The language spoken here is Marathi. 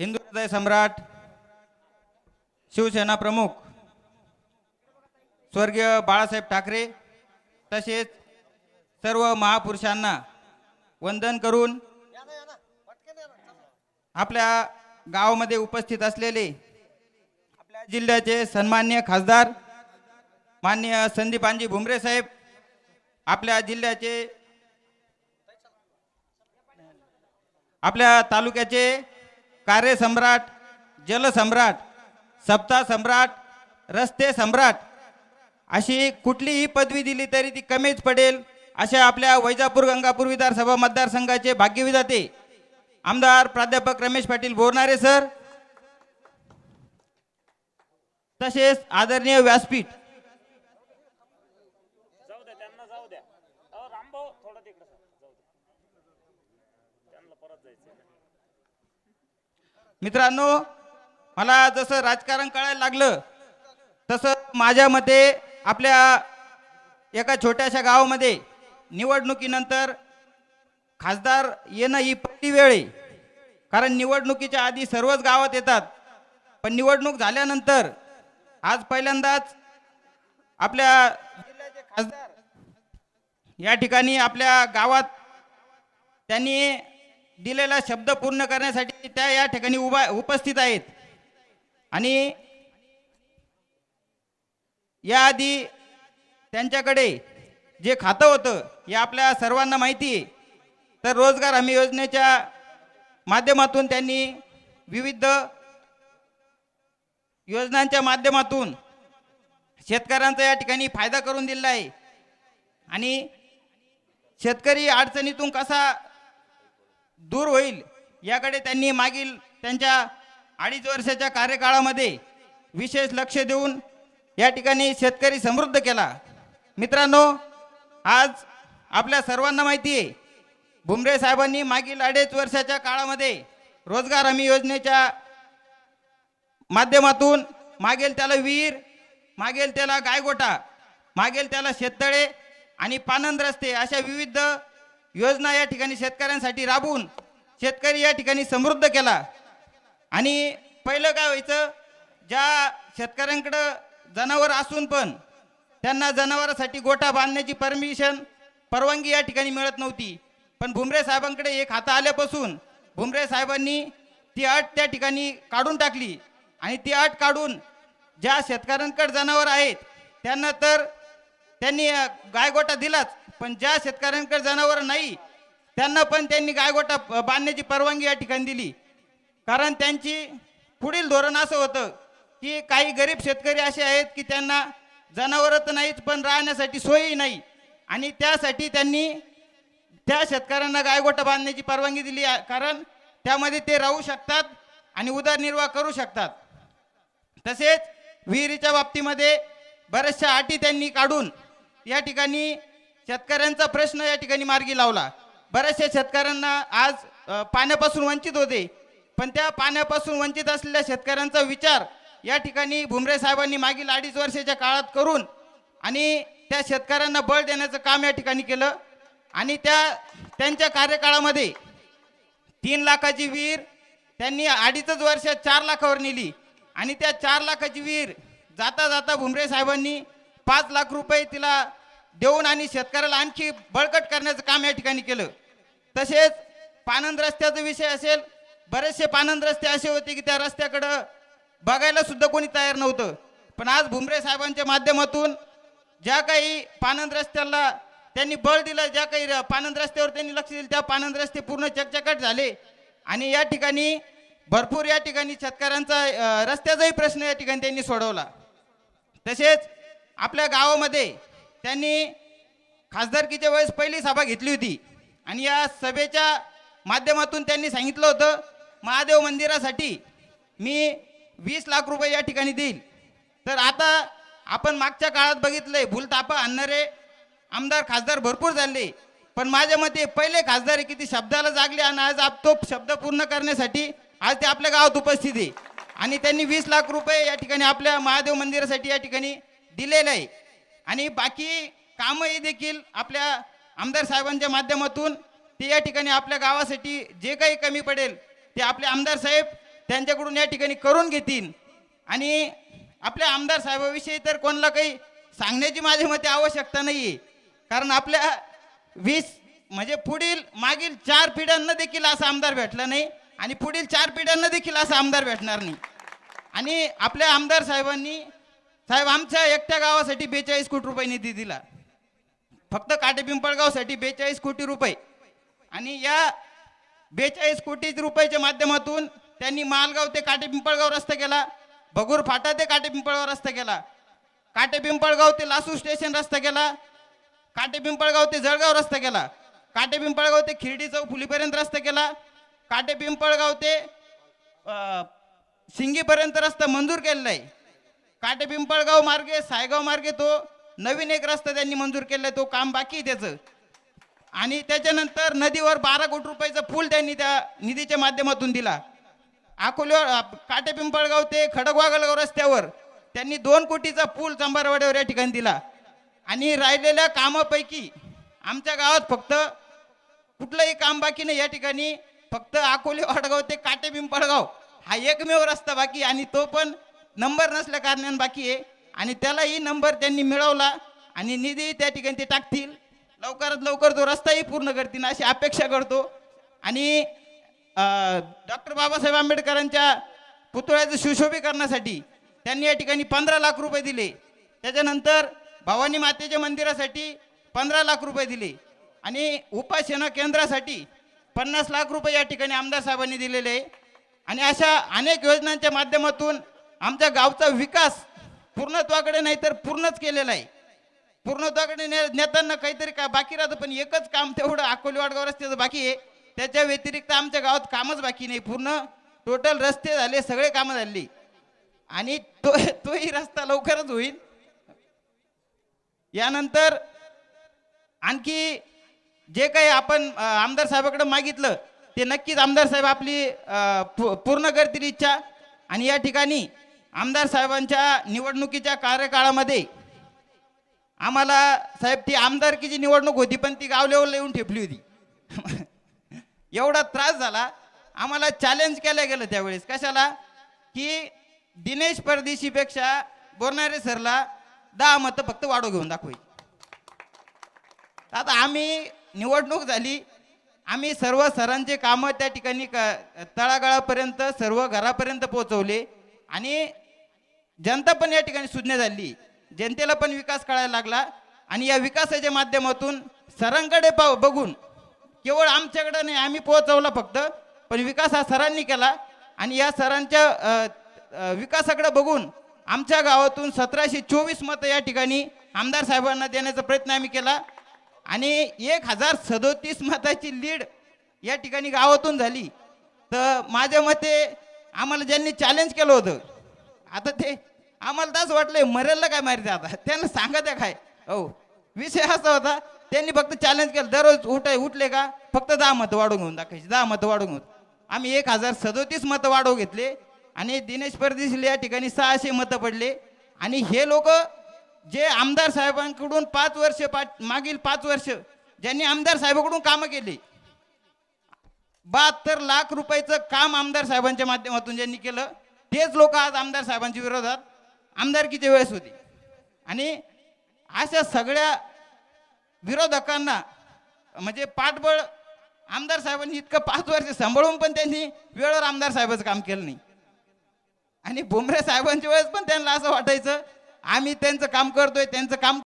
हिंदू हृदय सम्राट शिवसेना प्रमुख स्वर्गीय बाळासाहेब ठाकरे तसेच सर्व महापुरुषांना वंदन करून आपल्या गावामध्ये उपस्थित असलेले आपल्या जिल्ह्याचे सन्मान्य खासदार मान्य संदीपांजी भुमरे साहेब आपल्या जिल्ह्याचे आपल्या तालुक्याचे कार्यसम्राट जलसम्राट सप्ताह सम्राट रस्ते सम्राट अशी कुठलीही पदवी दिली तरी ती कमीच पडेल अशा आपल्या वैजापूर गंगापूर विधानसभा मतदारसंघाचे भाग्यविधाते आमदार प्राध्यापक रमेश पाटील बोरणारे सर. तसेच आदरणीय व्यासपीठ मित्रांनो मला जसं राजकारण कळायला लागलं तसं माझ्या मते आपल्या एका छोट्याशा गावामध्ये निवडणुकीनंतर खासदार येणं ही पहिली वेळ आहे. कारण निवडणुकीच्या आधी सर्वच गावात येतात. पण निवडणूक झाल्यानंतर आज पहिल्यांदाच आपल्या खासदार या ठिकाणी आपल्या गावात त्यांनी दिलेला शब्द पूर्ण करण्यासाठी त्या या ठिकाणी उभा उपस्थित आहेत. आणि याआधी त्यांच्याकडे जे खातं होतं हे आपल्या सर्वांना माहिती आहे. तर रोजगार हमी योजनेच्या माध्यमातून त्यांनी विविध योजनांच्या माध्यमातून शेतकऱ्यांचा या ठिकाणी फायदा करून दिलेला आहे. आणि शेतकरी अडचणीतून कसा दूर होईल. याकडे त्यांनी मागील त्यांच्या अडीच वर्षाच्या कार्यकाळामध्ये विशेष लक्ष देऊन या ठिकाणी शेतकरी समृद्ध केला. मित्रांनो आज आपल्या सर्वांना माहिती आहे भुमरे साहेबांनी मागील अडीच वर्षाच्या काळामध्ये रोजगार हमी योजनेच्या माध्यमातून मागेल त्याला विहीर मागेल त्याला गायगोटा मागेल त्याला शेततळे आणि पानंद रस्ते अशा विविध योजना या ठिकाणी शेतकऱ्यांसाठी राबवून शेतकरी या ठिकाणी समृद्ध केला. आणि पहिलं काय व्हायचं ज्या शेतकऱ्यांकडं जनावर असून पण त्यांना जनावरासाठी गोठा बांधण्याची परमिशन परवानगी या ठिकाणी मिळत नव्हती. पण भुमरे साहेबांकडे एक हाता आल्यापासून भुमरे साहेबांनी ती अट त्या ठिकाणी काढून टाकली. आणि ती अट काढून ज्या शेतकऱ्यांकडे जनावर आहेत त्यांना तर त्यांनी गायगोटा दिलाच पण ज्या शेतकऱ्यांकडे जनावर नाही त्यांना पण त्यांनी गायगोटा बांधण्याची परवानगी या ठिकाणी दिली. कारण त्यांची पुढील धोरण असं होतं की काही गरीब शेतकरी असे आहेत की त्यांना जनावरं तर नाहीच पण राहण्यासाठी सोयही नाही. आणि त्यासाठी त्यांनी त्या शेतकऱ्यांना गायगोटा बांधण्याची परवानगी दिली कारण त्यामध्ये ते राहू शकतात आणि उदरनिर्वाह करू शकतात. तसेच विहिरीच्या बाबतीमध्ये बऱ्याचशा अटी त्यांनी काढून या ठिकाणी शेतकऱ्यांचा प्रश्न या ठिकाणी मार्गी लावला. बऱ्याचशा शेतकऱ्यांना आज पाण्यापासून वंचित होते. पण त्या पाण्यापासून वंचित असलेल्या शेतकऱ्यांचा विचार या ठिकाणी भुमरे साहेबांनी मागील अडीच वर्षाच्या काळात करून आणि त्या शेतकऱ्यांना बळ देण्याचं काम या ठिकाणी केलं. आणि त्या त्यांच्या कार्यकाळामध्ये तीन लाखाची विहीर त्यांनी अडीचच वर्षात चार लाखावर नेली. आणि त्या चार लाखाची विहीर जाता जाता भुमरे साहेबांनी पाच लाख रुपये तिला देऊन आणि शेतकऱ्याला आणखी बळकट करण्याचं काम या ठिकाणी केलं. तसेच पानंद रस्त्याचा विषय असेल बरेचसे पानंद रस्ते असे होते की त्या रस्त्याकडं बघायला सुद्धा कोणी तयार नव्हतं. पण आज भुमरे साहेबांच्या माध्यमातून ज्या काही पानंद रस्त्याला त्यांनी बळ दिलं ज्या काही पानंद रस्त्यावर त्यांनी लक्ष दिलं त्या पानंद रस्ते पूर्ण चकचकट झाले. आणि या ठिकाणी भरपूर या ठिकाणी शेतकऱ्यांचा रस्त्याचाही प्रश्न या ठिकाणी त्यांनी सोडवला. तसेच आपल्या गावामध्ये त्यांनी खासदारकीच्या वेळेस पहिली सभा घेतली होती. आणि या सभेच्या माध्यमातून त्यांनी सांगितलं होतं महादेव मंदिरासाठी मी वीस लाख रुपये या ठिकाणी देईल. तर आता आपण मागच्या काळात बघितलंय भूलतापा आणणारे आमदार खासदार भरपूर झाले. पण माझ्या मते पहिले खासदार आहे किती शब्दाला जागले आणि आज आप तो शब्द पूर्ण करण्यासाठी आज ते आपल्या गावात उपस्थित आहे. आणि त्यांनी वीस लाख रुपये या ठिकाणी आपल्या महादेव मंदिरासाठी या ठिकाणी दिलेलं आहे आणि बाकी कामही देखील आपल्या आमदार साहेबांच्या माध्यमातून ते या ठिकाणी आपल्या गावासाठी जे काही कमी पडेल ते आपले आमदार साहेब त्यांच्याकडून या ठिकाणी करून घेतील. आणि आपल्या आमदार साहेबाविषयी तर कोणाला काही सांगण्याची माझ्या मते आवश्यकता नाही आहे कारण आपल्या वीस म्हणजे पुढील मागील चार पिढ्यांना देखील असा आमदार भेटला नाही आणि पुढील चार पिढ्यांना देखील असा आमदार भेटणार नाही. आणि आपल्या आमदार साहेबांनी साहेब आमच्या एकट्या गावासाठी बेचाळीस कोटी रुपये निधी दिला. फक्त काटे पिंपळगावसाठी बेचाळीस कोटी रुपये. आणि या बेचाळीस कोटी रुपयाच्या माध्यमातून त्यांनी मालगाव ते काटे पिंपळगाव रस्ता केला भगूर फाटा ते काटे पिंपळगाव रस्ता केला काटे पिंपळगाव ते लासू स्टेशन रस्ता केला काटे पिंपळगाव ते जळगाव रस्ता केला काटे पिंपळगाव ते खिरडी चौक फुलीपर्यंत रस्ता केला काटे पिंपळगाव ते सिंगीपर्यंत शिंगीपर्यंत रस्ता मंजूर केलेला आहे. काटे पिंपळगाव मार्गे सायगाव मार्गे तो नवीन एक रस्ता त्यांनी मंजूर केलाय आहे तो काम बाकी आहे त्याचं. आणि त्याच्यानंतर नदीवर बारा कोटी रुपयाचा पूल त्यांनी त्या निधीच्या माध्यमातून दिला. अकोल्यावर काटे पिंपळगाव ते खडकवागलगाव रस्त्यावर त्यांनी दोन कोटीचा पूल चांबारवाड्यावर या ठिकाणी दिला. आणि राहिलेल्या कामापैकी आमच्या गावात फक्त कुठलंही काम बाकी नाही या ठिकाणी फक्त अकोले वाडगाव ते काटे पिंपळगाव हा एकमेव रस्ता बाकी आणि तो पण नंबर नसल्या कारणाने बाकी आहे. आणि त्यालाही नंबर त्यांनी मिळवला आणि निधी त्या ठिकाणी ते टाकतील. लवकरात लवकर तो रस्ताही पूर्ण करतील अशी अपेक्षा करतो. आणि डॉक्टर बाबासाहेब आंबेडकरांच्या पुतळ्याचं सुशोभीकरणासाठी त्यांनी या ठिकाणी पंधरा लाख रुपये दिले. त्याच्यानंतर भवानी मातेच्या मंदिरासाठी पंधरा लाख रुपये दिले. आणि उपासना केंद्रासाठी पन्नास लाख रुपये या ठिकाणी आमदार साहेबांनी दिलेले. आहे आणि अशा अनेक योजनांच्या माध्यमातून आमच्या गावचा विकास पूर्णत्वाकडे नाही तर पूर्णच केलेला आहे. पूर्णत्वाकडे ने नेताना काहीतरी का बाकी राहतं पण एकच काम तेवढं अकोली वाडगाव रस्त्याचं बाकी आहे. त्याच्या व्यतिरिक्त आमच्या गावात कामच बाकी नाही पूर्ण. टोटल रस्ते झाले सगळे कामं झाली. आणि तो तोही रस्ता लवकरच होईल. यानंतर आणखी जे काही आपण आमदार साहेबाकडे मागितलं ते नक्कीच आमदार साहेब आपली पूर्ण करतील इच्छा. आणि या ठिकाणी आमदार साहेबांच्या निवडणुकीच्या कार्यकाळामध्ये आम्हाला साहेब ती आमदारकीची निवडणूक होती पण ती गाव लेवलला येऊन ठेपली होती. एवढा त्रास झाला. आम्हाला चॅलेंज केलं गेलं त्यावेळेस. कशाला? की दिनेश परदेशीपेक्षा बोलणारे सरला दहा मतं फक्त वाढव घेऊन दाखवायची. आता आम्ही निवडणूक झाली. आम्ही सर्व सरांचे कामं त्या ठिकाणी क तळागाळापर्यंत सर्व घरापर्यंत पोहोचवले. आणि जनता पण या ठिकाणी सुज्ञ झाली. जनतेला पण विकास कळायला लागला. आणि या विकासाच्या माध्यमातून सरांकडे पाव बघून केवळ आमच्याकडं नाही आम्ही पोहोचवला फक्त पण विकास हा सरांनी केला. आणि या सरांच्या विकासाकडे बघून आमच्या गावातून सतराशे चोवीस मतं या ठिकाणी आमदार साहेबांना देण्याचा प्रयत्न आम्ही केला. आणि एक हजार सदोतीस मताची लीड या ठिकाणी गावातून झाली. तर माझ्या मते आम्हाला ज्यांनी चॅलेंज केलं होतं. आता ते आम्हाला तसं वाटलंय मरेलला काय मारित आता. त्यांना सांगा त्या काय. हो. विषय असा होता त्यांनी फक्त चॅलेंज केलं. दररोज उठाय उठले का फक्त दहा मतं वाढवून घेऊन दाखवायची. दहा मतं वाढवून घेऊन. आम्ही एक हजार सदोतीस मतं वाढवून घेतले आणि दिनेश परदेशीला या ठिकाणी सहाशे मतं पडले. आणि हे लोक जे आमदार साहेबांकडून पाच वर्ष पाच मागील पाच वर्ष ज्यांनी आमदार साहेबांकडून कामं केली बहात्तर लाख रुपयाचं काम आमदार साहेबांच्या माध्यमातून ज्यांनी केलं तेच लोक आज आमदार साहेबांच्या विरोधात आमदारकीच्या वेळेस होती. आणि अशा सगळ्या विरोधकांना म्हणजे पाठबळ आमदार साहेबांनी इतकं पाच वर्ष सांभाळून पण त्यांनी वेळेवर आमदार साहेबाचं काम केलं नाही. आणि भुमरे साहेबांच्या वेळेस पण त्यांना असं वाटायचं आम्ही त्यांचं काम करतोय त्यांचं काम